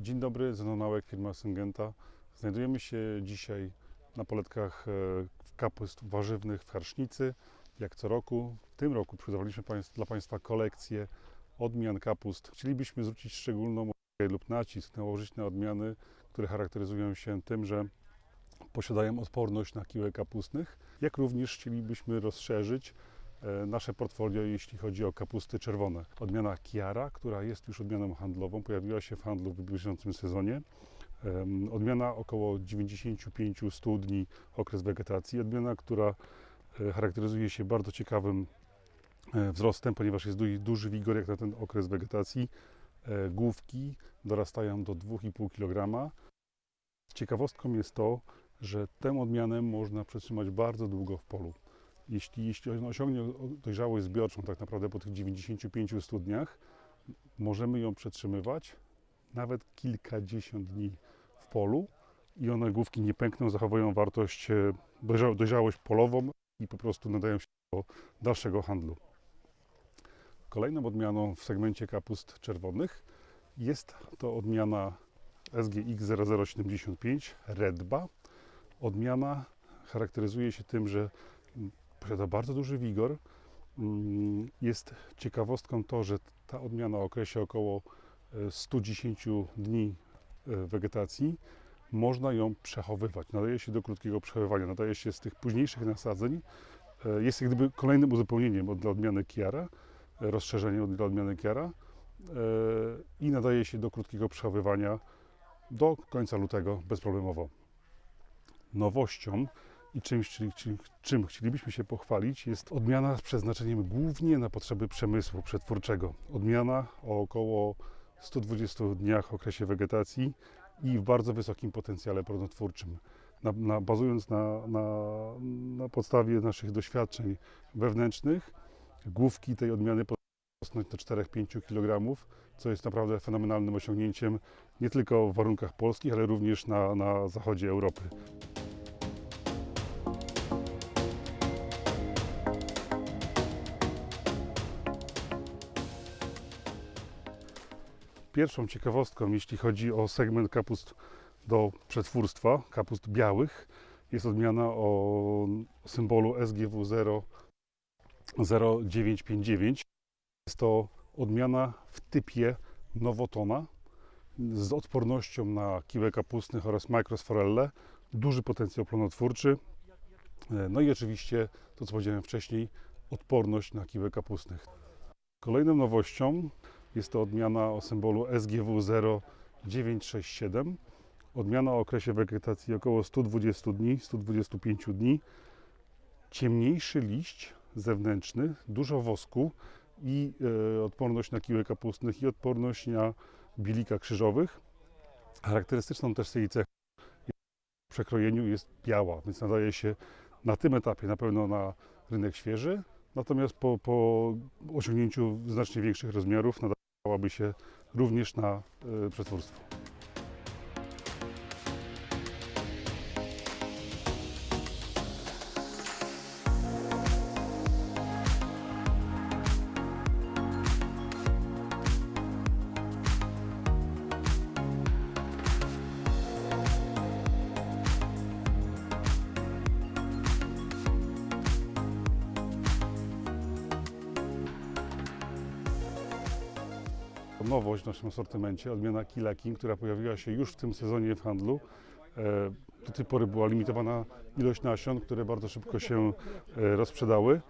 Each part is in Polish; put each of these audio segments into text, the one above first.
Dzień dobry, Zenon Małek, firma Syngenta. Znajdujemy się dzisiaj na poletkach e, kapust warzywnych w Harsznicy. Jak co roku, w tym roku przygotowaliśmy dla Państwa kolekcję odmian kapust. Chcielibyśmy zwrócić szczególną uwagę lub nacisk nałożyć na odmiany, które charakteryzują się tym, że posiadają odporność na kiłę kapustnych, jak również chcielibyśmy rozszerzyć nasze portfolio, jeśli chodzi o kapusty czerwone. Odmiana Kiara, która jest już odmianą handlową, pojawiła się w handlu w bieżącym sezonie. Odmiana około 95-100 dni okres wegetacji. Odmiana, która e, charakteryzuje się bardzo ciekawym e, wzrostem, ponieważ jest du- duży wigor jak na ten okres wegetacji. E, Główki dorastają do 2,5 kg. Ciekawostką jest to, że tę odmianę można przetrzymać bardzo długo w polu. Jeśli, jeśli osiągnie dojrzałość zbiorczą, tak naprawdę po tych 95-100 dniach, możemy ją przetrzymywać nawet kilkadziesiąt dni w polu i one główki nie pękną, zachowują wartość, e, dojrza- dojrzałość polową i po prostu nadają się do dalszego handlu. Kolejną odmianą w segmencie kapust czerwonych jest to odmiana SGX 0075 Redba. Odmiana charakteryzuje się tym, że posiada bardzo duży wigor. Mm, Jest ciekawostką to, że ta odmiana okresie około e, 110 dni e, wegetacji można ją przechowywać. Nadaje się do krótkiego przechowywania, nadaje się z tych późniejszych nasadzeń. e, Jest jak gdyby kolejnym uzupełnieniem od- odmiany Kiara, e, rozszerzeniem dla odmiany Kiara e, i nadaje się do krótkiego przechowywania do końca lutego bezproblemowo. Nowością i czymś, czyli, czym, czym chcielibyśmy się pochwalić, jest odmiana z przeznaczeniem głównie na potrzeby przemysłu przetwórczego. Odmiana o około 120 dniach okresie wegetacji i w bardzo wysokim potencjale plodotwórczym. Na, na, bazując na, na, na podstawie naszych doświadczeń wewnętrznych, główki tej odmiany rosnąć do 4-5 kg, co jest naprawdę fenomenalnym osiągnięciem nie tylko w warunkach polskich, ale również na, na zachodzie Europy. Pierwszą ciekawostką, jeśli chodzi o segment kapust do przetwórstwa, kapust białych, jest odmiana o symbolu SGW 0 0959. Jest to odmiana w typie nowotona z odpornością na kiłę kapustnych oraz microsforelle. Duży potencjał plonotwórczy. E, No i oczywiście to, co powiedziałem wcześniej, odporność na kiłę kapustnych. Kolejną nowością jest to odmiana o symbolu SGW 0967. Odmiana o okresie wegetacji około 120 dni, 125 dni. Ciemniejszy liść zewnętrzny, dużo wosku i e, odporność na kiłę kapustnych i odporność na bilika krzyżowych. Charakterystyczną też tej cechą w przekrojeniu jest biała, więc nadaje się na tym etapie na pewno na rynek świeży, natomiast po, po osiągnięciu znacznie większych rozmiarów nadawałaby się również na e, przetwórstwo. Nowość w naszym asortymencie, odmiana Killa King, która pojawiła się już w tym sezonie w handlu. E, Do tej pory była limitowana ilość nasion, które bardzo szybko się e, rozprzedały.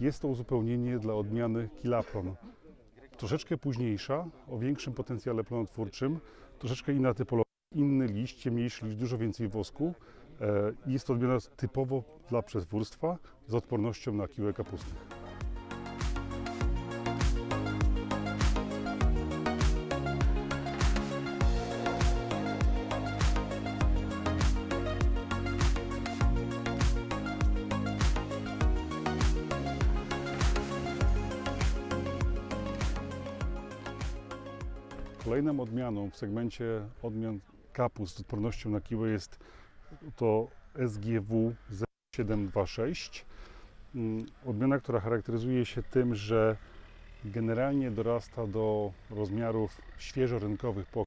Jest to uzupełnienie dla odmiany Kilapron. Troszeczkę późniejsza, o większym potencjale plonotwórczym, troszeczkę inna typologia, inny liść, ciemniejszy liść, dużo więcej wosku. E, Jest to odmiana typowo dla przetwórstwa z odpornością na kiłę kapustnych. Kolejną odmianą w segmencie odmian kapust z odpornością na kiłę jest to SGW 0726. Mm, Odmiana, która charakteryzuje się tym, że generalnie dorasta do rozmiarów świeżo rynkowych po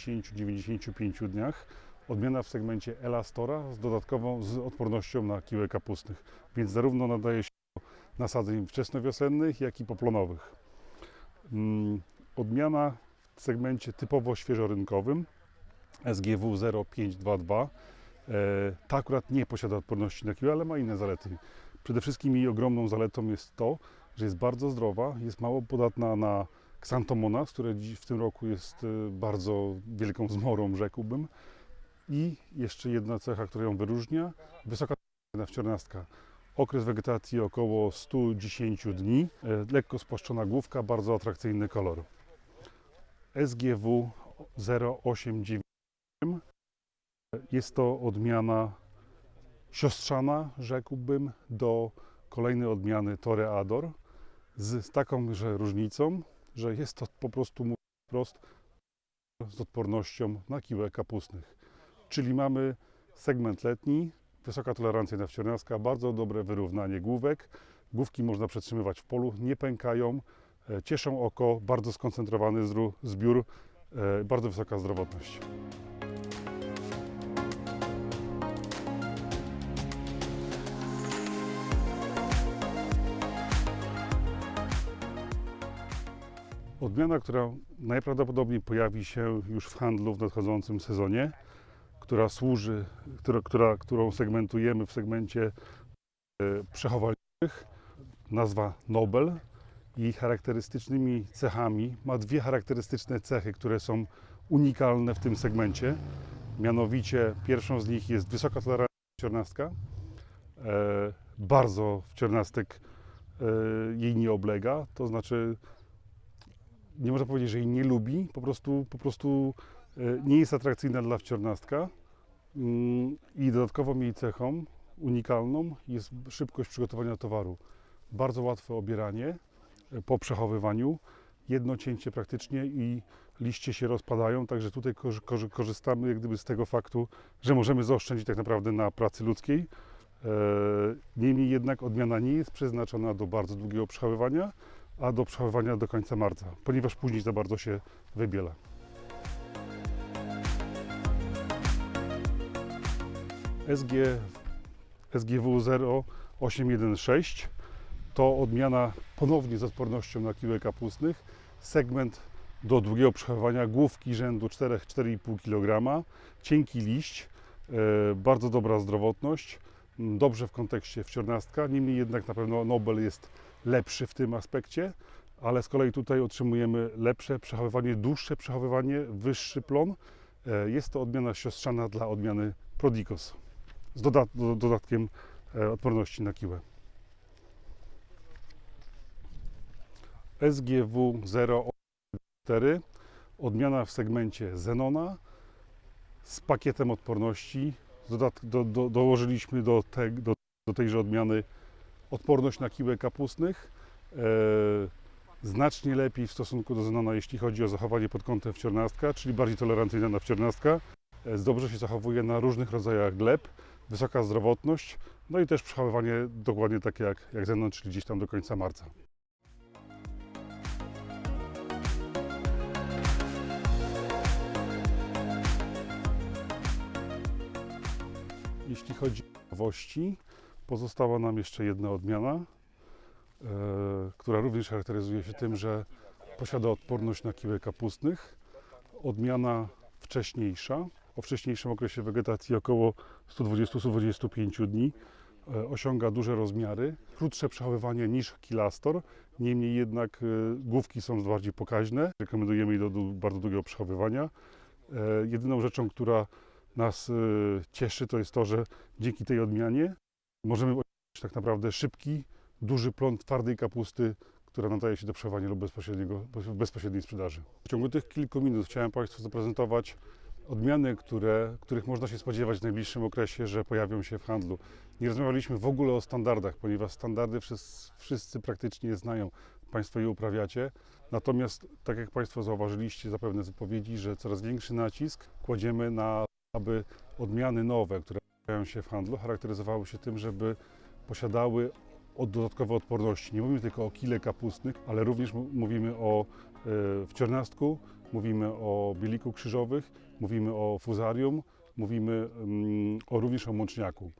90-95 dniach. Odmiana w segmencie Elastora z dodatkową z odpornością na kiłę kapustnych, więc zarówno nadaje się do nasadzeń wczesnowiosennych, jak i poplonowych. Mm, Odmiana segmencie typowo świeżorynkowym SGW 0522. E, Ta akurat nie posiada odporności na kiłę, ale ma inne zalety. Przede wszystkim jej ogromną zaletą jest to, że jest bardzo zdrowa, jest mało podatna na Xanthomonas, które w tym roku jest e, bardzo wielką zmorą, rzekłbym. I jeszcze jedna cecha, która ją wyróżnia, wysoka wciornastka. Okres wegetacji około 110 dni, e, lekko spłaszczona główka, bardzo atrakcyjny kolor. SGW 089 jest to odmiana siostrzana, rzekłbym, do kolejnej odmiany Toreador z, taką że różnicą, że jest to po prostu wprost z odpornością na kiłę kapustnych. Czyli mamy segment letni, wysoka tolerancja nawciorniaska, bardzo dobre wyrównanie główek. Główki można przetrzymywać w polu, nie pękają, cieszą oko, bardzo skoncentrowany zbiór, e, bardzo wysoka zdrowotność. Odmiana, która najprawdopodobniej pojawi się już w handlu w nadchodzącym sezonie, która służy, która, która, którą segmentujemy w segmencie e, przechowalniczych, nazwa Nobel. Jej charakterystycznymi cechami ma dwie charakterystyczne cechy, które są unikalne w tym segmencie. Mianowicie pierwszą z nich jest wysoka tolerancja wciornastka. E, bardzo wciornastek e, jej nie oblega, to znaczy nie można powiedzieć, że jej nie lubi, po prostu, po prostu e, nie jest atrakcyjna dla wciornastka. Mm, I dodatkową jej cechą unikalną jest szybkość przygotowania towaru. Bardzo łatwe obieranie po przechowywaniu, jedno cięcie praktycznie i liście się rozpadają, także tutaj korzy- korzy- korzystamy jak gdyby z tego faktu, że możemy zaoszczędzić tak naprawdę na pracy ludzkiej. E, Niemniej jednak odmiana nie jest przeznaczona do bardzo długiego przechowywania, a do przechowywania do końca marca, ponieważ później za bardzo się wybiela. SG, SGW 0816 to odmiana ponownie z odpornością na kiłę kapustnych. Segment do długiego przechowywania, główki rzędu 4-4,5 kg, cienki liść, e, bardzo dobra zdrowotność, dobrze w kontekście wciornastka, niemniej jednak na pewno Nobel jest lepszy w tym aspekcie, ale z kolei tutaj otrzymujemy lepsze przechowywanie, dłuższe przechowywanie, wyższy plon. E, Jest to odmiana siostrzana dla odmiany Prodikos z doda- do- dodatkiem e, odporności na kiłę. SGW 004 odmiana w segmencie Zenona z pakietem odporności. Do, do, dołożyliśmy do, te, do, do tejże odmiany odporność na kiłę kapustnych. E, znacznie lepiej w stosunku do Zenona, jeśli chodzi o zachowanie pod kątem wciornastka, czyli bardziej tolerancyjna na wciornastka. E, dobrze się zachowuje na różnych rodzajach gleb, wysoka zdrowotność, no i też przechowywanie dokładnie takie jak, jak Zenon, czyli gdzieś tam do końca marca. Jeśli chodzi o nowości, pozostała nam jeszcze jedna odmiana, e, która również charakteryzuje się tym, że posiada odporność na kiłę kapustnych. Odmiana wcześniejsza, o wcześniejszym okresie wegetacji około 120-125 dni. E, Osiąga duże rozmiary, krótsze przechowywanie niż kilastor, niemniej jednak e, główki są bardziej pokaźne. Rekomendujemy je do, bardzo długiego przechowywania. Jedyną rzeczą, która nas e, cieszy, to jest to, że dzięki tej odmianie możemy osiągnąć tak naprawdę szybki, duży plon twardej kapusty, która nadaje się do przechowywania lub bezpośredniego, bezpośredniej sprzedaży. W ciągu tych kilku minut chciałem Państwu zaprezentować odmiany, które, których można się spodziewać w najbliższym okresie, że pojawią się w handlu. Nie rozmawialiśmy w ogóle o standardach, ponieważ standardy wszyscy, wszyscy praktycznie znają, Państwo je uprawiacie. Natomiast, tak jak Państwo zauważyliście zapewne z wypowiedzi, że coraz większy nacisk kładziemy na, aby odmiany nowe, które pojawiają się w handlu, charakteryzowały się tym, żeby posiadały od dodatkowe odporności. Nie mówimy tylko o kile kapustnych, ale również mówimy o e, wciornastku, mówimy o bieliku krzyżowych, mówimy o fuzarium, mówimy mm, o, również o mączniaku.